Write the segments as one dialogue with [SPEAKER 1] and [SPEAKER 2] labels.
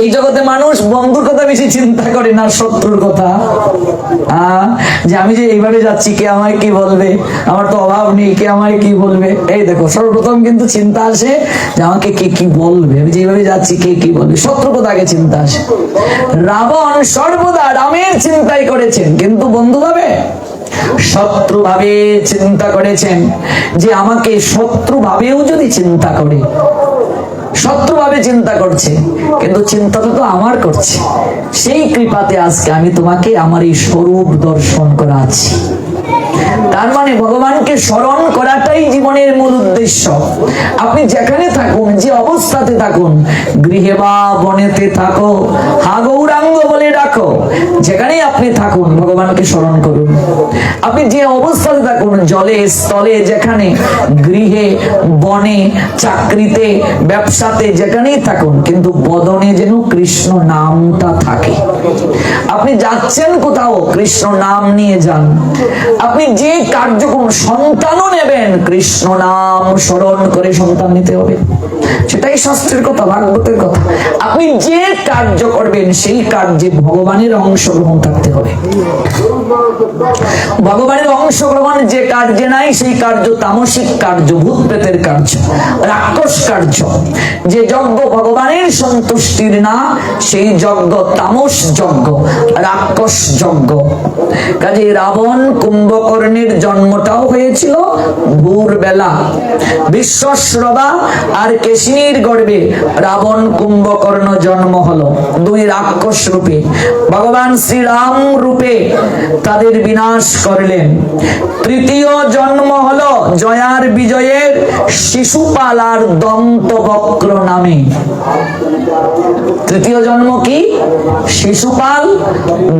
[SPEAKER 1] এই জগতে মানুষ বন্ধুর কথা বেশি চিন্তা করে না শত্রুর কথা। আহ, যে আমি যে এইভাবে যাচ্ছি কে আমায় কি বলবে? আমার তো অভাব নেই কে আমায় কি বলবে? এই দেখো সর্বপ্রথম কিন্তু চিন্তা আসে যে আমাকে কে কি বলবে? আমি যেভাবে যাচ্ছি কে কি বলবে? শত্রুর কথা আগে চিন্তা আসে। রাবণ সর্বদা রামের চিন্তাই করেছেন। কিন্তু বন্ধু ভাবে? শত্রু ভাবে চিন্তা করেছেন। যে আমাকে শত্রু ভাবেও যদি চিন্তা করে শত্রুভাবে চিন্তা করছে, কিন্তু চিন্তাটা তো আমার করছে। সেই কৃপাতে আজকে আমি তোমাকে আমার এই স্বরূপ দর্শন করাচ্ছি। তার মানে ভগবানকে স্মরণ করাটাই জীবনের মূল উদ্দেশ্য। আপনি যেখানে থাকুন, যে অবস্থাতে থাকুন, গৃহে বা বনেতে থাকো, হা গৌরাঙ্গ বলে ডাকো, যেখানেই আপনি থাকুন, ভগবানকে স্মরণ করুন। আপনি যে অবস্থাতে থাকুন, জলে, স্থলে, যেখানে, গৃহে, বনে, চাকরিতে, ব্যবসাতে, যেখানেই থাকুন, কিন্তু বদনে যেন কৃষ্ণ নামটা থাকে। আপনি যাচ্ছেন কোথাও, কৃষ্ণ নাম নিয়ে যান। আপনি যে কার্যক্রম সন্তানও নেবেন। কৃষ্ণ নাম স্মরণ করে সন্তান নিতে হবে। সেটাই শাস্ত্রের কথা, ভাগবতের কথা। আপনি যে কার্য করবেন, সেই কার্যে ভগবানের অংশগ্রহণ থাকতে হবে। ভগবানের অংশগ্রহণ যে কার্যে নাই, সেই কার্য তামসিক কার্য ভূত প্রেতের কার্য, রাক্ষস কার্য। যে যজ্ঞ ভগবানের সন্তুষ্টির না, সেই যজ্ঞ তামস যজ্ঞ, রাক্ষস যজ্ঞ। কাজে রাবণ, কুম্ভকর্ণের জন্মটাও হয়েছিল ভোরবেলা। বিশ্বশ্রবা আর কেশিনীর গর্ভে রাবণ কুম্ভকর্ণ জন্ম হলো। দুই রাক্ষস রূপে। ভগবান শ্রীরাম রূপে তাদের বিনাশ করলেন। তৃতীয় জন্ম হলো জয়ার বিজয়ের শিশুপাল আর দন্তবক্র নামে। তৃতীয় জন্ম কি? শিশুপাল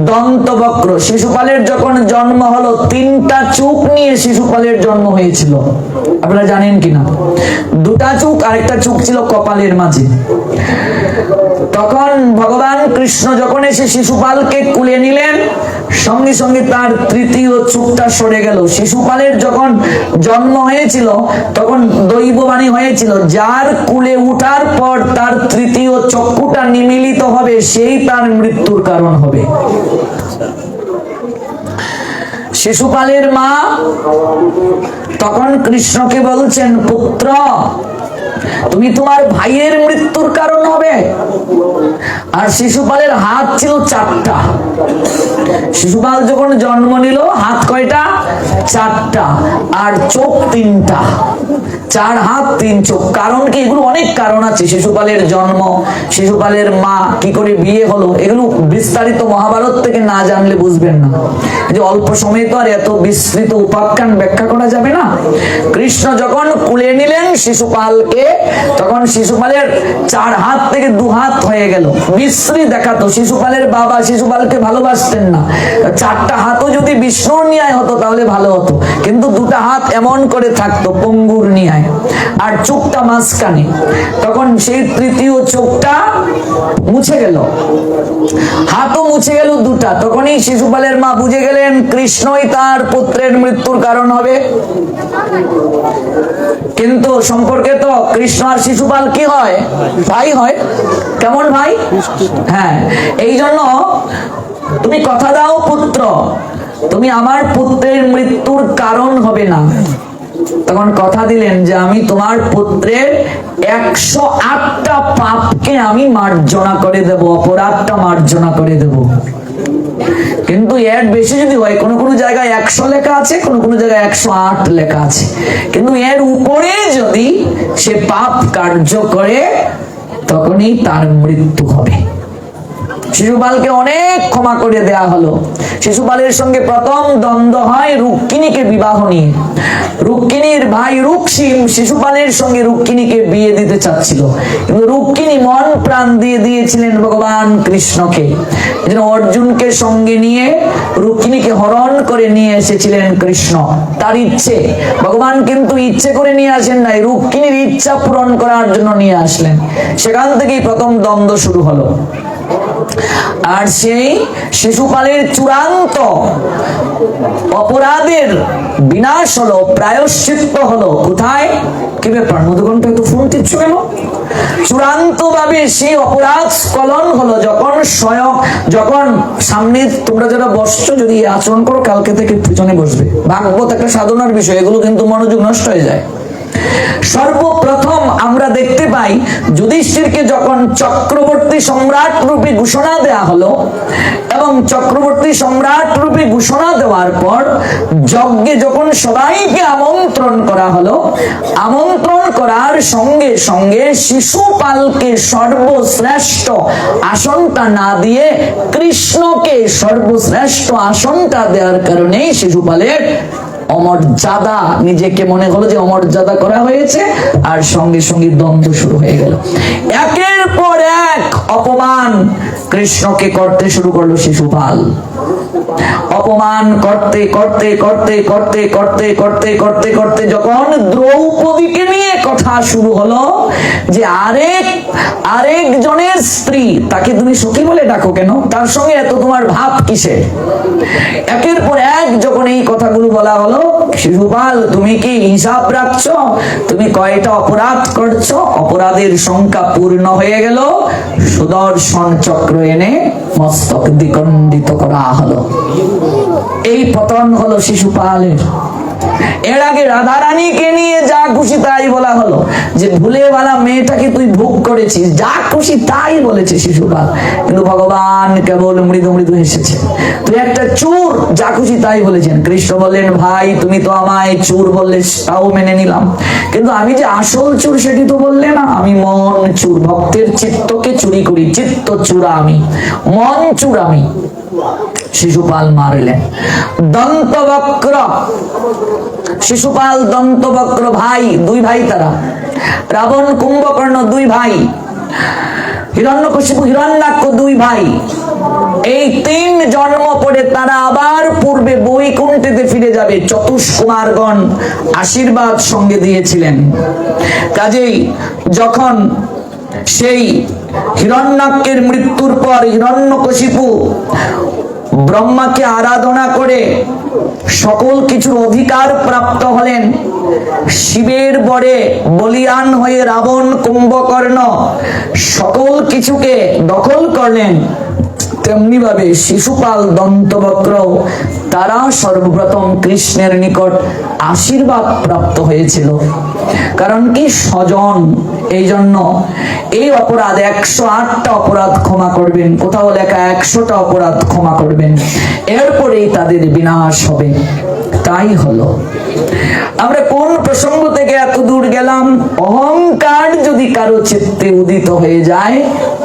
[SPEAKER 1] দন্তবক্র। শিশুপালের যখন জন্ম হলো তিনটা চুপ নিয়ে শিশুপালের জন্ম হয়েছিল। আপনারা জানেন কিনা? দুটা চুক, আরেকটা চুক ছিল কপালের মাঝে। তখন ভগবান কৃষ্ণ যখন এসে শিশুপালকে কুলে নিলেন, সঙ্গে সঙ্গে তার তৃতীয় চুপটা সরে গেল। শিশুপালের যখন জন্ম হয়েছিল, তখন দৈববাণী হয়েছিল, যার কুলে উঠার পর তার তৃতীয় চক্ষুটা নিমিলিত হবে, সেই তার মৃত্যুর কারণ হবে। শিশুপালের মা তখন কৃষ্ণকে বলছেন পুত্র তুমি তোমার ভাইয়ের মৃত্যুর কারণ হবে। আর শিশুপালের হাত ছিল চারটা। শিশুপাল যখন জন্ম নিল, হাত কয়টা? চারটা। আর চোখ তিনটা। চার হাত, তিন চোখ। কারণ কি? এগুলো অনেক কারণ আছে। শিশুপালের জন্ম, শিশুপালের মা কি করে বিয়ে হলো, এগুলো বিস্তারিত মহাভারত থেকে না জানলে বুঝবেন না। যে অল্প সময়ে তো আর এত বিস্তৃত উপাখ্যান ব্যাখ্যা করা যাবে না। কৃষ্ণ যখন কুলে নিলেন, শিশুপালকে, তখন শিশুপালের চার হাত থেকে দু হাত হয়ে গেল। বিশ্রী দেখাতো। শিশুপালের বাবা শিশুপালকে ভালোবাসতেন না। চারটা হাতও যদি বিষ্ণুর ন্যায় হতো, তাহলে ভালো হতো। কিন্তু দুটা হাত এমন করে থাকতো, পঙ্গুর ন্যায়। আর চোখটা মাঝখানে। তখন সেই তৃতীয় চোখটা মুছে গেল। হাতও মুছে গেল দুটা। তখনই শিশুপালের মা বুঝে গেলেন, কৃষ্ণই তার পুত্রের মৃত্যুর কারণ হবে। কিন্তু সম্পর্কে তো কৃষ্ণ আর শিশুপাল কি হয়? ভাই হয়। কেমন ভাই? হ্যাঁ এই জন্য তুমি কথা দাও পুত্র, তুমি আমার পুত্রের মৃত্যুর কারণ হবে না। তখন কথা দিলেন যে আমি তোমার পুত্রের একশো আটটা পাপকে আমি মার্জনা করে দেব, অপরাধটা মার্জনা করে দেব। কিন্তু এর বেশি যদি হয়, কোনো কোনো জায়গায় একশো লেখা আছে, কোনো কোনো জায়গায় একশো আট লেখা আছে। কিন্তু এর উপরে যদি সে পাপ কার্য করে তখনই তার মৃত্যু হবে। শিশুপালকে অনেক ক্ষমা করে দেয়া হলো। শিশুপালের সঙ্গে প্রথম দ্বন্দ্ব হয় রুক্মিণীকে বিবাহ নিয়ে। রুক্মিণীর ভাই রুকসিম শিশুপালের সঙ্গে রুক্মিণীকে বিয়ে দিতে চাচ্ছিল। কিন্তু রুক্মিণী মন প্রাণ দিয়ে দিয়েছিলেন ভগবান কৃষ্ণকে। এজন্য অর্জুনকে সঙ্গে নিয়ে রুক্মিণীকে হরণ করে নিয়ে এসেছিলেন কৃষ্ণ। তার ইচ্ছে, ভগবান কিন্তু ইচ্ছে করে নিয়ে আসেন নাই, রুক্মিণীর ইচ্ছা পূরণ করার জন্য নিয়ে আসলেন। সেখান থেকেই প্রথম দ্বন্দ্ব শুরু হলো। আর সেই শিশুপালের চূড়ান্ত অপরাধের বিনাশ হলো, প্রায়শ্চিত্ত হলো। কোথায়? কি ব্যাপার? মধুকণ্ঠ একটু ফোন টিপছো কেন? চূড়ান্ত ভাবে সেই অপরাধ স্খলন হলো যখন স্বয়ং, যখন সামনে তোমরা যারা বসছো, যদি আচরণ করো, কালকে থেকে পিছনে বসবে। ভাগবত একটা সাধনার বিষয়, এগুলো কিন্তু মনোযোগ নষ্ট হয়ে যায়। সর্বপ্রথম আমরা দেখতে পাই যুধিষ্ঠিরকে যখন চক্রবর্তী সম্রাট রূপে ঘোষণা দেয়া হলো এবং চক্রবর্তী সম্রাট রূপে ঘোষণা দেওয়ার পর যজ্ঞে যখন সবাইকে আমন্ত্রণ করা হলো, আমন্ত্রণ করার সঙ্গে সঙ্গে শিশুপালকে সর্বশ্রেষ্ঠ আসনটা না দিয়ে কৃষ্ণকে সর্বশ্রেষ্ঠ আসনটা দেওয়ার কারণেই শিশুপালের অমর্যাদা নিজেকে মনে হলো যে অমর্যাদা করা হয়েছে, আর সঙ্গে সঙ্গে দ্বন্দ্ব শুরু হয়ে গেল। একের পর এক অপমান কৃষ্ণকে করতে শুরু করল শিশুপাল। অপমান করতে করতে করতে করতে করতে করতে করতে করতে যখন দ্রৌপদীকে নিয়ে কথা শুরু হলো যে আরেক আরেক জনের স্ত্রী, তাকে তুমি সখী বলে ডাকো কেন? তার সঙ্গে এত তোমার ভাব কিসে একের পর এক যখন এই কথাগুলো বলা হলো, শিশুপাল, তুমি কি হিসাব রাখছো? তুমি কয়টা অপরাধ করছ? অপরাধের সংখ্যা পূর্ণ হয়ে গেল। সুদর্শন চক্র এনে মস্তক দ্বিখণ্ডিত করা হলো। এই পতন হলো শিশুপালের। এর আগে রাধারানীকে নিয়ে যা খুশি তাই বলা হলো। যে ভুলে বালা মেয়েটাকে তুই ভোগ করেছিস, যা খুশি তাই বলেছে শিশুপাল। কিন্তু ভগবান কেবল মৃদু মৃদু হেসেছে। তুই একটা চোর, যা খুশি তাই বলেছেন। কৃষ্ণ বললেন, ভাই, তুমি তো আমায় চোর বললে তাও মেনে নিলাম। কিন্তু আমি যে আসল চোর সেটি তো বললে না। আমি মন চোর, ভক্তের চিত্তকে চুরি করি। চিত্ত চূড়া আমি মন চুর আমি শিশুপাল মারলেন দন্তবক্র। শিশুপাল, দন্তবক্র ভাই, দুই ভাই তারা। রাবণ কুম্ভকর্ণ, দুই ভাই। হিরণ্যকশিপু, হিরণ্যাক্ষ, দুই ভাই। এই তিন জন্ম পড়ে তারা আবার পূর্বে বৈকুণ্ঠেতে ফিরে যাবে। চতুষ্কুমারগণ আশীর্বাদ সঙ্গে দিয়েছিলেন। কাজেই যখন সেই হিরণ্যাক্ষের মৃত্যুর পর হিরণ্যকশিপু ব্রহ্মাকে আরাধনা করে সকল কিছুর অধিকার প্রাপ্ত হলেন। শিবের বরে বলিয়ান হয়ে রাবণ কুম্ভকর্ণ সকল কিছুকে দখল করলেন। তেমনি ভাবে শিশুপাল দন্তবক্র, তারা সর্বপ্রথম কৃষ্ণের নিকট আশীর্বাদ প্রাপ্ত হয়েছিল। কারণ কি স্বজন এই জন্য এই অপরাধ, একশো আটটা অপরাধ ক্ষমা করবেন। কোথাও লেখা একশোটা অপরাধ ক্ষমা করবেন। এরপরেই তাদের বিনাশ হবে। তাই হলো। আমরা কোন প্রসঙ্গ থেকে এত দূর গেলাম? অহংকার যদি কারও চিত্তে উদিত হয়ে যায়,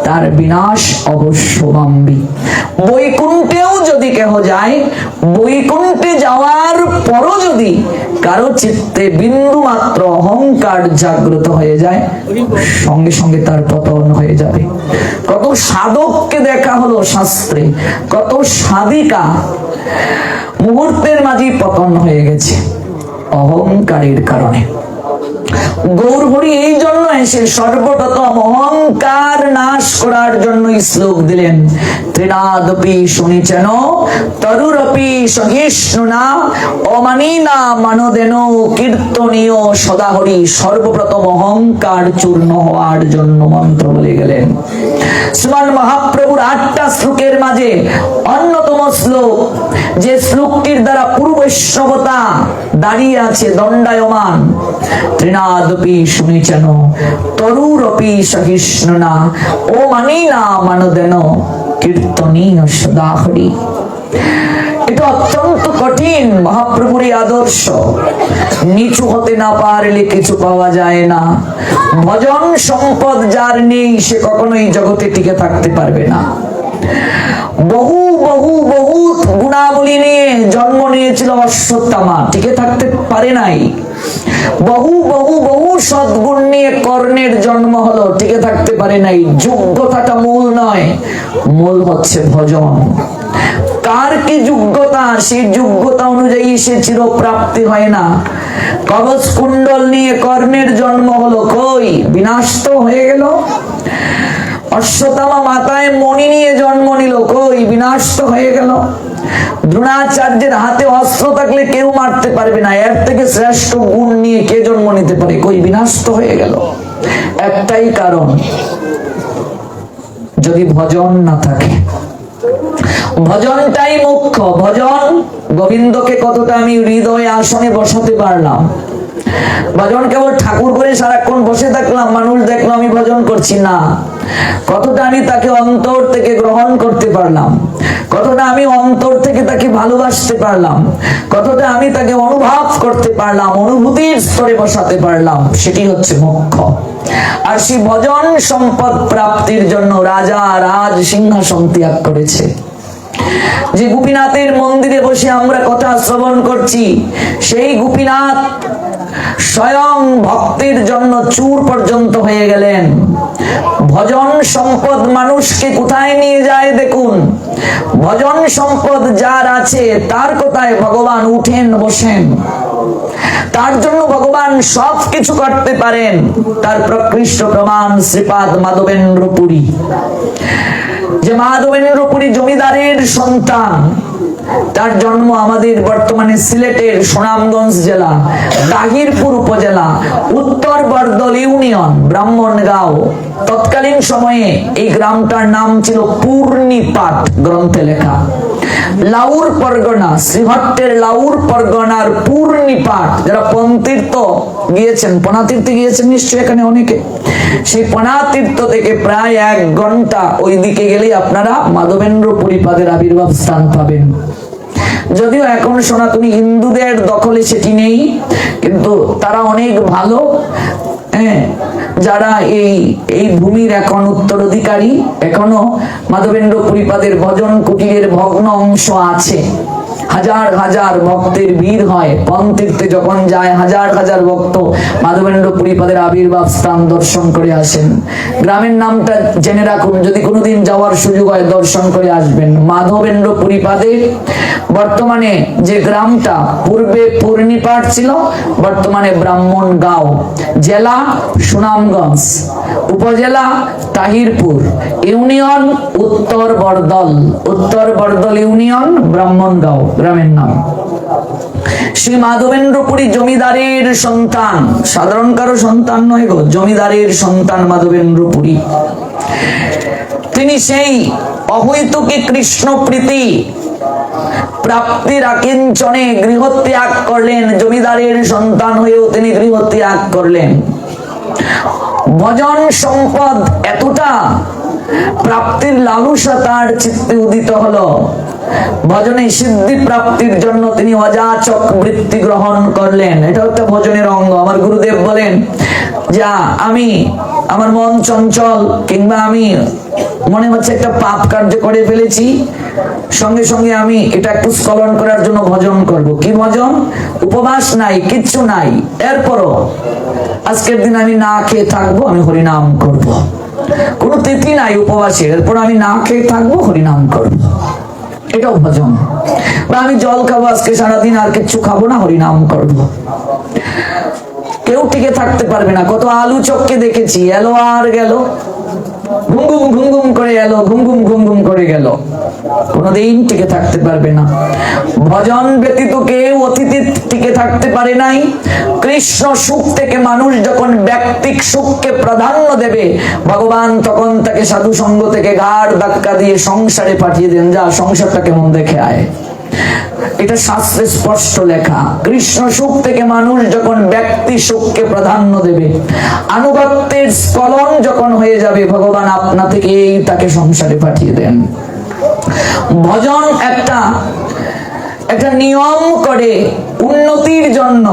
[SPEAKER 1] তার বিনাশ অবশ্যম্বী। বৈকুণ্ঠেও যদি কেহ যায়, বৈকুণ্ঠে যাওয়ার পরও যদি কারও চিত্তে বিন্দু মাত্র অহংকার জাগ্রত হয়ে যায়, সঙ্গে সঙ্গে তার পতন হয়ে যাবে। কত সাধককে দেখা হলো শাস্ত্রে। কত সাধিকা। মুহূর্তের মাঝে পতন হয়ে গেছে। অহংকারের কারণে। গৌরহরি এই জন্য এসে সর্বপ্রথম অহংকার নাশ করার জন্য শ্লোক দিলেন। ত্রিনাদপি শুনিছেন, তরুরপি সহিষ্ণুনা, অমানিনা মানদেন কীর্তনীয় সদাহরি সর্বপ্রথম অহংকার চূর্ণ হওয়ার জন্য মন্ত্র বলে গেলেন। শ্রীমান মহাপ্রভুর আটটা শ্লোকের মাঝে অন্যতম শ্লোক, যে শ্লোকটির দ্বারা পুরো দাঁড়িয়ে আছে, দণ্ডায়মান। ত্রিনাদপি শুনিছেন তরুরপি সহিষ্ণুনা, ও মানি না মানদেন কীর্তনীয় সদাহরি। এটা অত্যন্ত কঠিন, মহাপ্রভুর আদর্শ। নিচু হতে না পারলে কিছু পাওয়া যায় না। ভজন সম্পদ যার নেই, সে কখনোই জগতে টিকে থাকতে পারবে না। বহু বহু বহু গুণাবলী নিয়ে জন্ম নিয়েছিল অশ্বত্থামা, টিকে থাকতে পারে নাই। বহু বহু বহু সদ্গুণ নিয়ে কর্ণের জন্ম হলো। টিকে থাকতে পারে নাই। যোগ্যতাটা মূল নয়। মূল হচ্ছে ভজন। কার কি যোগ্যতা? সেই যোগ্যতা অনুযায়ী সে চিরপ্রাপ্তি হয় না। কবচ কুণ্ডল নিয়ে কর্ণের জন্ম হলো কই? বিনাশ তো হয়ে গেল। অশ্বত্থামা মাথায় মণি নিয়ে জন্ম নিল। কই, বিনাশ হয়ে গেল। দ্রোণাচার্যের হাতে অস্ত্র থাকলে কেউ মারতে পারবে না। এর থেকে শ্রেষ্ঠ গুণ নিয়ে কে জন্ম নিতে পারে? কই, বিনাশ হয়ে গেল। একটাই কারণ, যদি ভজন না থাকে। ভজনটাই মুখ্য। ভজন গোবিন্দকে কতটা আমি হৃদয়ে আসনে বসাতে পারলাম? ভজন কেবল ঠাকুর করে সারাক্ষণ বসে থাকলাম, মানুষ দেখল আমি ভজন করছি না। কতটা আমি তাকে অন্তর থেকে গ্রহণ করতে পারলাম, কতটা আমি অন্তর থেকে তাকে ভালোবাসতে পারলাম, কতটা আমি তাকে অনুভব করতে পারলাম, অনুভূতির স্তরে বসাতে পারলাম, সেটি হচ্ছে মুখ্য আর সেই ভজন সম্পদ প্রাপ্তির জন্য রাজা রাজ সিংহাসন ত্যাগ করেছে। যে গোপীনাথের মন্দিরে বসে আমরা কথা শ্রবণ করছি, সেই গোপীনাথ স্বয়ং ভক্তের জন্য চুর পর্যন্ত হয়ে গেলেন। ভজন সম্পদ মানুষকে কোথায় নিয়ে যায় দেখুন। ভজন সম্পদ যার আছে, তার কোথায় ভগবান উঠেন বসেন। তার জন্য ভগবান সব কিছু করতে পারেন। তার প্রকৃষ্ট প্রমাণ শ্রীপাদ মাধবেন্দ্র পুরী যে মাধবেনের জমিদারের সন্তান। তার জন্ম আমাদের বর্তমানে সিলেটের সুনামগঞ্জ জেলা, তাহিরপুর উপজেলা, উত্তর বর্দল ইউনিয়ন, ব্রাহ্মণগাঁও। তৎকালীন সময়ে এই গ্রামটার নাম ছিল পূর্ণিপাত গ্রন্থে লেখা। লাউর পরগনা, শ্রীভট্টের লাউর পরগনার পূর্ণিপাট যারা পন্তীর্থ গিয়েছেন পনাতীর্থে গিয়েছেন নিশ্চয়ই এখানে অনেকে। সেই পনাতীর্থ থেকে প্রায় এক ঘণ্টা ওই দিকে গেলেই আপনারা মাধবেন্দ্র পরিপাদের আবির্ভাব স্থান পাবেন। যদিও এখন সনাতনী হিন্দুদের দখলে সেটি নেই, কিন্তু তারা অনেক ভালো হ্যাঁ যারা এই এই ভূমির এখন উত্তরাধিকারী এখনও মাধবেন্দ্র পরিপাদের ভজন কুটিরের ভগ্ন অংশ আছে। হাজার হাজার ভক্তের ভিড় হয়। পন্তীর্থে যখন যায়, হাজার হাজার ভক্ত মাধবেন্দ্র পুরীপাদের আবির্ভাব স্থান দর্শন করে আসেন। গ্রামের নামটা জেনে রাখুন, যদি কোনোদিন যাওয়ার সুযোগ হয়, দর্শন করে আসবেন। মাধবেন্দ্র পুরীপাদে বর্তমানে যে গ্রামটা, পূর্বে পূর্ণিপাট ছিল, বর্তমানে ব্রাহ্মণগাঁও জেলা সুনামগঞ্জ, উপজেলা তাহিরপুর, ইউনিয়ন উত্তর বর্দল। উত্তর বর্দল ইউনিয়ন ব্রাহ্মণগাঁও গ্রামের নাম। শ্রী মাধবেন্দ্রপুরী জমিদারের সন্তান। সাধারণ কারও সন্তান নয় গো, জমিদারের সন্তান মাধবেন্দ্রপুরী। তিনি সেই অহৈতুকী কৃষ্ণ প্রীতি প্রাপ্তির আকিঞ্চনে গৃহত্যাগ করলেন। জমিদারের সন্তান হয়েও তিনি গৃহত্যাগ করলেন। ভজন সম্পদ এতটা প্রাপ্তির লালসা তার চিত্তে উদিত হলো। ভজনে সিদ্ধি প্রাপ্তির জন্য তিনি অযাচক বৃত্তি গ্রহণ করলেন। এটা একটা ভজনের অঙ্গ। আমার গুরুদেব বলেন, যা আমি, আমার মন চঞ্চল, কিংবা আমি মনে হচ্ছে একটা পাপ কার্য করে ফেলেছি, সঙ্গে সঙ্গে আমি এটা একটু স্খলন করার জন্য ভজন করব। কি ভজন? উপবাস নাই, কিচ্ছু নাই। এরপরও আজকের দিন আমি না খেয়ে থাকব, আমি হরিনাম করব। কোনো তিথি নাই উপবাসের। এরপর আমি না খেয়ে থাকব হরিনাম করব। এটাও ভজন বা আমি জল খাব, আজকে সারাদিন আর কিচ্ছু খাব না হরিনাম করব। কেউ টিকে থাকতে পারবে না। কত আলু চক্কে দেখেছি, এলো আর গেল। ঘুম ঘুম ঘুম ঘুম করে এলো ঘুম ঘুম ঘুম ঘুম করে গেল। কোনোদিন টিকে থাকতে পারবে না। ভজন ব্যতীত কেউ অতিথি টিকে থাকতে পারে নাই। কৃষ্ণ সুখ থেকে মানুষ যখন ব্যক্তিক সুখকে প্রাধান্য দেবে, ভগবান তখন তাকে সাধু সঙ্গ থেকে ঘাড় ধাক্কা দিয়ে সংসারে পাঠিয়ে দেন। যা সংসারটা কেমন দেখে আয়। এটা শাস্ত্রে স্পষ্ট লেখা। কৃষ্ণ সুখ থেকে মানুষ যখন ব্যক্তি সুখকে প্রাধান্য দেবে, আনুগত্যের স্খলন যখন হয়ে যাবে, ভগবান আপনা থেকেই তাকে সংসারে পাঠিয়ে দেন। ভজন একটা একটা নিয়ম করে উন্নতির জন্য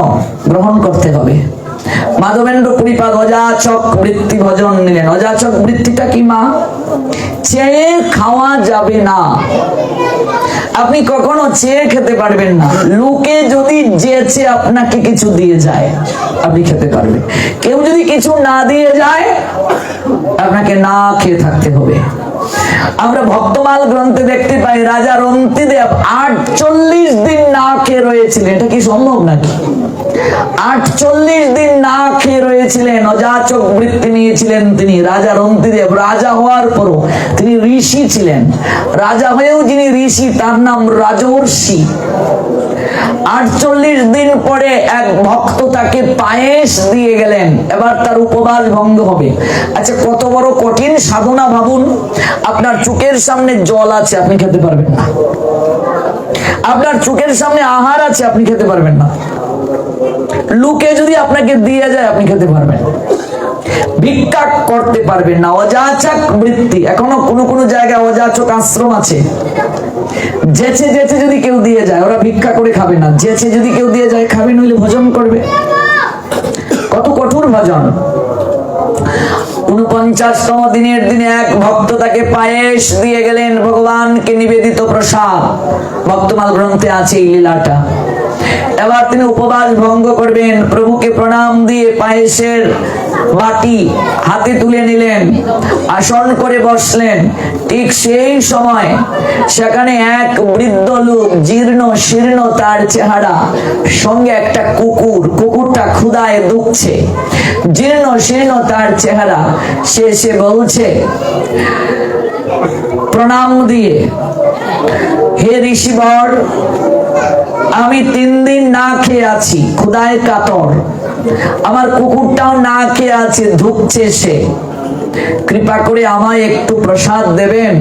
[SPEAKER 1] গ্রহণ করতে হবে। মাধবেন্দ্র পুরীপাদ অযাচক বৃত্তি ভজন নিলেন। অযাচক বৃত্তিটা কি মা? চেয়ে খাওয়া যাবে না। আপনি কখনো চেয়ে খেতে পারবেন না। লোকে যদি যেচে আপনাকে কিছু দিয়ে যায়, আপনি খেতে পারবেন। কেউ যদি কিছু না দিয়ে যায়, আপনাকে না খেয়ে থাকতে হবে। আমরা ভক্তমাল গ্রন্থে দেখতে পাই, রাজা রন্তিদেব আটচল্লিশ দিন না খেয়ে রয়েছিলেন। এটা কি সম্ভব নাকি? আটচল্লিশ দিন না খেয়ে রয়েছিলেন বৃত্তি নিয়েছিলেন তিনি, রাজা রন্তিদেব, রাজা হওয়ার পরও তিনি ঋষি ছিলেন। রাজা হয়েও যিনি ঋষি, তার নাম রাজর্ষি। আটচল্লিশ দিন পরে এক ভক্ত তাকে পায়েস দিয়ে গেলেন। এবার তার উপবাস ভঙ্গ হবে। আচ্ছা কত বড় কঠিন সাধনা ভাবুন। আপনার চোখের সামনে জল আছে, আপনি খেতে পারবেন না। আপনার চোখের সামনে আহার আছে, আপনি খেতে পারবেন না। লুকে যদি আপনাকে দিয়ে যায়, আপনি খেতে পারবেন। ভিক্ষা করতে পারবেন না। অযাচক বৃত্তি। এখনও কোনো কোনো জায়গায় অযাচক আশ্রম আছে। যেচে যেচে যদি কেউ দিয়ে যায়, ওরা ভিক্ষা করে খাবে না। যেচে যদি কেউ দিয়ে যায়, খাবে নইলে ভোজন করবে। কত কঠোর ভজন। উনপঞ্চাশতম দিনের দিনে এক ভক্ত তাকে পায়েস দিয়ে গেলেন ভগবানকে নিবেদিত প্রসাদ। ভক্তমাল গ্রন্থে আছে এই লীলাটা। এবার তিনি উপবাস ভঙ্গ করবেন। প্রভুকে প্রণাম দিয়ে পায়েসের বাটি হাতে তুলে নিলেন, আসন করে বসলেন। ঠিক সেই সময় সেখানে এক বৃদ্ধ লোক জীর্ণ শীর্ণ তার চেহারা, সঙ্গে একটা কুকুর, কুকুরটা ক্ষুদায় দুঃখছে। জীর্ণ শীর্ণ তার চেহারা, সে সে বলছে, প্রণাম দিয়ে, হে ঋষিবর আমি তিন দিন না খেয়ে আছি ক্ষুদায় কাতর। আমার কুকুরটাও না খেয়ে আছে, ধুকছে সে। কৃপা করে আমায় একটু প্রসাদ দেবেন।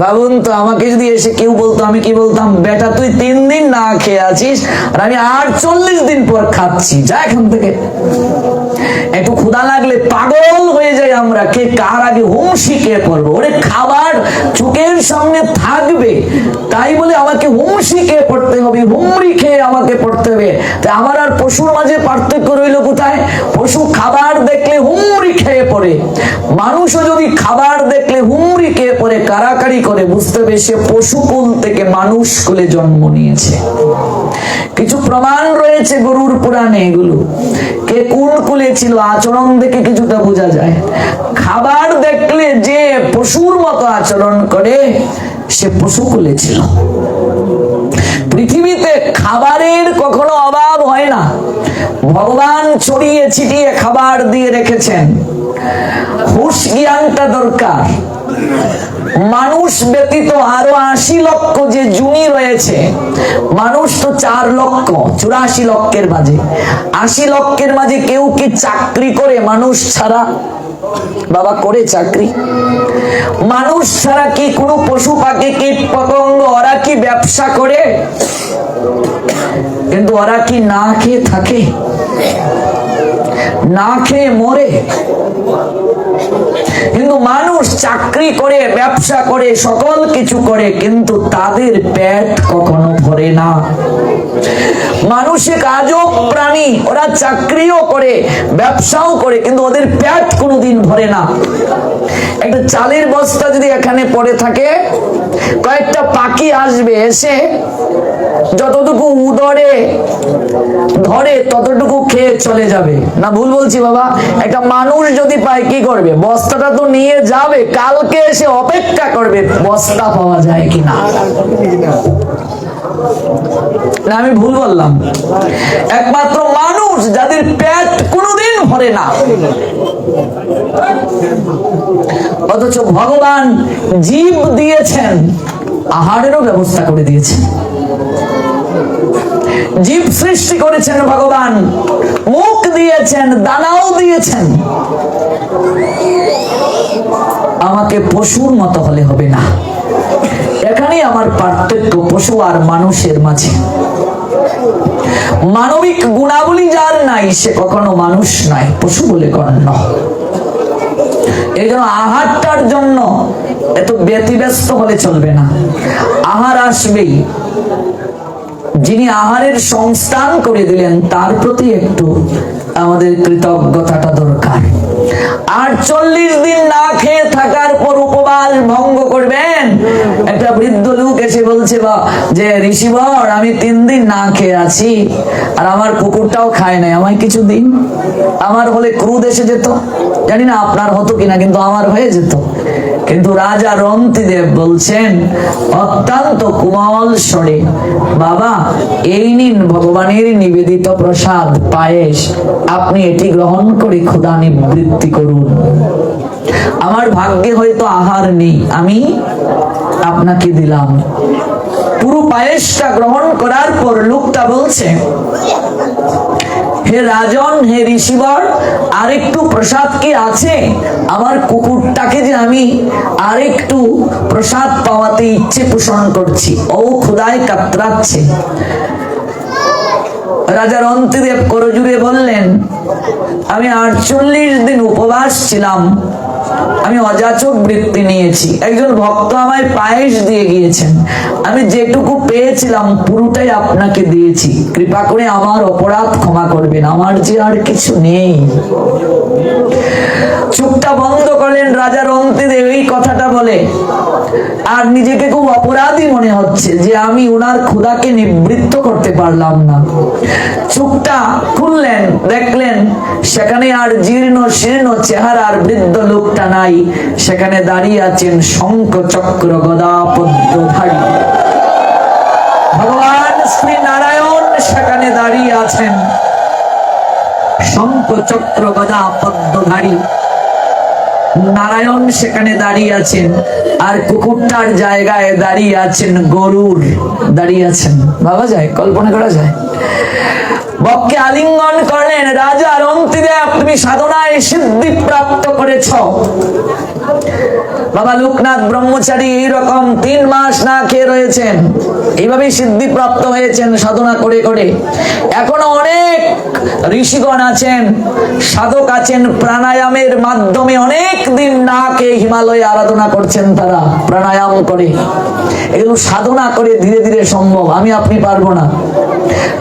[SPEAKER 1] ভাবুন তো, আমাকে যদি এসে কেউ বলতো আমি কি বলতাম, বেটা, তুই তিন দিন না খেয়ে আছিস আর আমি আটচল্লিশ দিন পর খাচ্ছি, যা এখান থেকে। একটু ক্ষুধা লাগলে পাগল হয়ে যাই আমরা, কে কার আগে হুমশি কে করব? ওরে খাবার চোখের সামনে থাকবে, তাই বলে আমাকে হুমশি কে পড়তে হবে? হুমড়ি খেয়ে আমাকে পড়তে হবে। তাই আমার আর পশুর মাঝে পার্থক্য রইল কোথায়? পশু খাবার দেখলে হুমড়ি খেয়ে পড়ে। মানুষও যদি খাবার দেখলে হুমড়ি খেয়ে পড়ে, কারাকারি করে, বুঝতে হবে সে পশুকুল থেকে মানুষ কুলে জন্ম নিয়েছে। কিছু প্রমাণ রয়েছে গরুর পুরাণে এগুলো। কে কোন কুলে ছিল, আচরণ দেখে কিছুটা বোঝা যায়। খাবার দেখলে যে পশুর মতো আচরণ করে, সে পশু কুলে ছিল। পৃথিবীতে খাবারের কখনো অভাব হয় না। ভগবান ছড়িয়ে ছিটিয়ে খাবার দিয়ে রেখেছেন। হুশ জ্ঞানটা দরকার। মানুষ ব্যতীত আরও আশি লক্ষ যে জুনি রয়েছে, মানুষ তো চার লক্ষ, চুরাশি লক্ষের মাঝে। আশি লক্ষের মাঝে কেউ কি চাকরি করে মানুষ ছাড়া? বাবা করে চাকরি। মানুষ ছাড়া কি কোনো পশু পাখি কীট পতঙ্গ, ওরা কি ব্যবসা করে? কিন্তু ওরা কি না খেয়ে থাকে? না খেয়ে মরে। কিন্তু মানুষ চাকরি করে, ব্যবসা করে, সকল কিছু করে, কিন্তু তাদের পেট কখনো ভরে না। মানুষ আজব প্রাণী, ওরা চাকরিও করে, ব্যবসাও করে, কিন্তু ওদের পেট কোনোদিন ভরে না। একটা চালের বস্তা যদি এখানে পড়ে থাকে, কয়েকটা পাখি আসবে এসে যতটুকু উদরে ধরে, ততটুকু খেয়ে চলে যাবে। না, ভুল বলছি বাবা। একটা মানুষ যদি পায়, কি করবে? বস্তাটা তো নিয়ে যাবে। কালকে এসে অপেক্ষা করবে, বস্তা পাওয়া যায় কিনা। না, আমি ভুল বললাম। একমাত্র মানুষ যাদের পেট কোনোদিন ভরে না। অথচ ভগবান জীব দিয়েছেন, আহারেরও ব্যবস্থা করে দিয়েছেন। জীব সৃষ্টি করেছেন ভগবান। মুখ দিয়েছেন, দানাও দিয়েছেন। আমাকে পশুর মতো হলে হবে না। এখানেই আমার পার্থক্য পশু আর মানুষের মাঝে। মানবিক গুণাবলী যার নাই, সে কখনো মানুষ নয়, পশু বলে গণ্য। এই জন্য আহারটার জন্য এত ব্যতিব্যস্ত হলে চলবে না। আহার আসবেই। যিনি আহারের সংস্থান করে দিলেন, তার প্রতি একটু আমাদের কৃতজ্ঞতাটা দরকার। আর চল্লিশ দিন না খেয়ে থাকার পর উপবাস ভঙ্গ করবেন? একটা বৃদ্ধ লোক এসে বলছে, বা, যে ঋষিবর, আমি তিন দিন না খেয়ে আছি, আর আমার কুকুরটাও খায় নাই। আমায় কিছু দিন। আমার হলে ক্রুদ এসে যেত। জানি না আপনার হতো কিনা, কিন্তু আমার হয়ে যেত। কিন্তু রাজা রন্তিদেব বলছেন, অত্যন্ত কুমল স্বরে বাবা, এই নিন ভগবানের নিবেদিত প্রসাদ, পায়েস। আপনি এটি গ্রহণ করে ক্ষুধা নিবৃত্তি করুন। আমার ভাগ্যে হয়তো আহার নেই, আমি আপনাকে দিলাম। পুরো পায়েসটা গ্রহণ করার পর লোকটা বলছে হে রাজন, হে ঋষিবর, আরেকটু প্রসাদ কি আছে? আমার কুকুরটাকে যে আমি আরেকটু প্রসাদ পাওয়াতে ইচ্ছে পোষণ করছি, ও ক্ষুদায় কাতরাচ্ছে। রাজা রন্তিদেব করজুরে বললেন, আমি আটচল্লিশ দিন উপবাস ছিলাম আমি অযাচক বৃত্তি নিয়েছি। একজন ভক্ত আমায় পায়েস দিয়ে গিয়েছেন। আমি যেটুকু পেয়েছিলাম, পুরোটাই আপনাকে দিয়েছি। কৃপা করে আমার অপরাধ ক্ষমা করবেন। আমার যে আর কিছু নেই। চুপটা বন্ধ করলেন রাজা রন্তিদেব এই কথাটা বলে। আর নিজেকে খুব অপরাধী মনে হচ্ছে যে আমি ওনার ক্ষুধাকে নিবৃত্ত করতে পারলাম না। চুপটা খুললেন, দেখলেন সেখানে আর জীর্ণ শীর্ণ চেহারার বৃদ্ধ লোকটা নাই। সেখানে দাঁড়িয়ে আছেন শঙ্খ চক্র গদা পদ্মধারী ভগবান শ্রী নারায়ণ সেখানে দাঁড়িয়ে আছেন। শঙ্খ চক্র গদা পদ্মধারী নারায়ণ সেখানে দাঁড়িয়ে আছেন, আর কুকুরটার জায়গায় দাঁড়িয়ে আছেন গরুর, দাঁড়িয়ে আছেন। ভাবা যায়? কল্পনা করা যায়? বককে আলিঙ্গন করলেন, রাজার অন্তিদেব তুমি সাধনায় সিদ্ধি প্রাপ্ত করেছ। বাবা লোকনাথ ব্রহ্মচারী এইরকম তিন মাস না খেয়ে রয়েছেন। সিদ্ধি প্রাপ্ত হয়েছেন সাধনা করে করে। এখনও অনেক ঋষিগণ আছেন, সাধক আছেন, প্রাণায়ামের মাধ্যমে অনেক দিন না খেয়ে হিমালয়ে আরাধনা করছেন তারা, প্রাণায়াম করে। এগুলো সাধনা করে ধীরে ধীরে সম্ভব, আমি আপনি পারব না।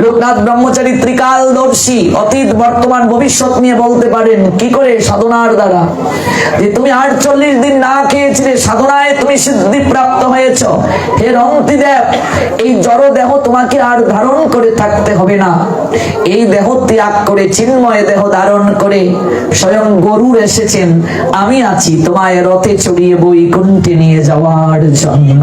[SPEAKER 1] লোকনাথ ব্রহ্মচারী ত্রিকালদর্শী অতীত, বর্তমান, ভবিষ্যৎ নিয়ে বলতে পারেন, কি করে সাধনার দ্বারা? যে তুমি আটচল্লিশ দিন না খেয়েছিলে, সাধনায় তুমি সিদ্ধি প্রাপ্ত হয়েছ। হে রন্তি দেব এই জড় দেহ তোমাকে আর ধারণ করে থাকতে হবে না। এই দেহ ত্যাগ করে, চিন্ময় দেহ ধারণ করে, স্বয়ং গরুর এসেছেন। আমি আছি, তোমায় রথে চড়িয়ে বই কুণ্ঠে নিয়ে যাওয়ার জন্য।